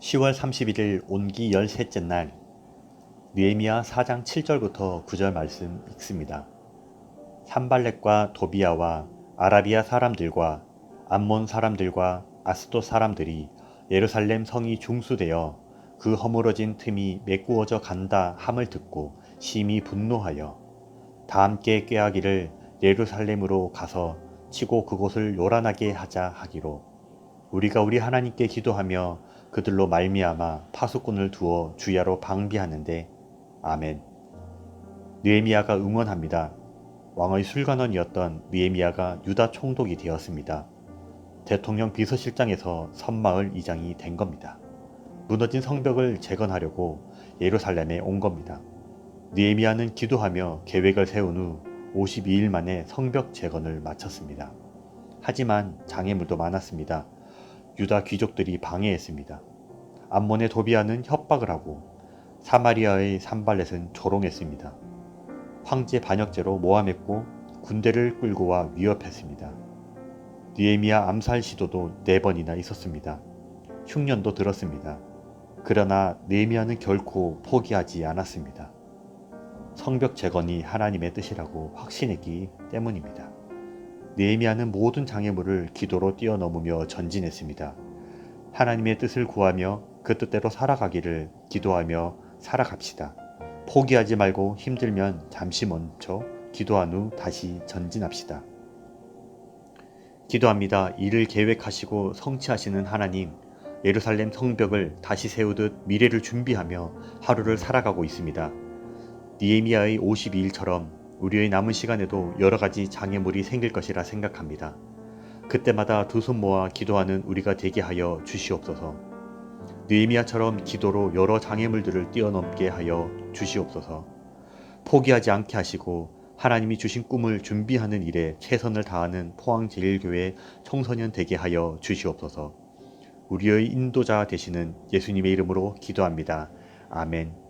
10월 31일 온기 13째 날 느헤미야 4장 7절부터 9절 말씀 읽습니다. 산발렛과 도비아와 아라비아 사람들과 암몬 사람들과 아스도 사람들이 예루살렘 성이 중수되어 그 허물어진 틈이 메꾸어져 간다 함을 듣고 심히 분노하여 다 함께 꾀하기를 예루살렘으로 가서 치고 그곳을 요란하게 하자 하기로 우리가 우리 하나님께 기도하며 그들로 말미암아 파수꾼을 두어 주야로 방비하는데 아멘. 느헤미야가 응원합니다. 왕의 술관원이었던 느헤미야가 유다 총독이 되었습니다. 대통령 비서실장에서 선마을 이장이 된 겁니다. 무너진 성벽을 재건하려고 예루살렘에 온 겁니다. 느헤미야는 기도하며 계획을 세운 후 52일 만에 성벽 재건을 마쳤습니다. 하지만 장애물도 많았습니다. 유다 귀족들이 방해했습니다. 암몬의 도비아는 협박을 하고 사마리아의 산발렛은 조롱했습니다. 황제 반역죄로 모함했고 군대를 끌고 와 위협했습니다. 느헤미야 암살 시도도 네 번이나 있었습니다. 흉년도 들었습니다. 그러나 느헤미야는 결코 포기하지 않았습니다. 성벽 재건이 하나님의 뜻이라고 확신했기 때문입니다. 느헤미야는 모든 장애물을 기도로 뛰어넘으며 전진했습니다. 하나님의 뜻을 구하며 그 뜻대로 살아가기를 기도하며 살아갑시다. 포기하지 말고 힘들면 잠시 멈춰 기도한 후 다시 전진합시다. 기도합니다. 이를 계획하시고 성취하시는 하나님, 예루살렘 성벽을 다시 세우듯 미래를 준비하며 하루를 살아가고 있습니다. 니에미아의 52일처럼 우리의 남은 시간에도 여러 가지 장애물이 생길 것이라 생각합니다. 그때마다 두 손 모아 기도하는 우리가 되게 하여 주시옵소서. 느헤미야처럼 기도로 여러 장애물들을 뛰어넘게 하여 주시옵소서. 포기하지 않게 하시고 하나님이 주신 꿈을 준비하는 일에 최선을 다하는 포항제일교회 청소년 되게 하여 주시옵소서. 우리의 인도자 되시는 예수님의 이름으로 기도합니다. 아멘.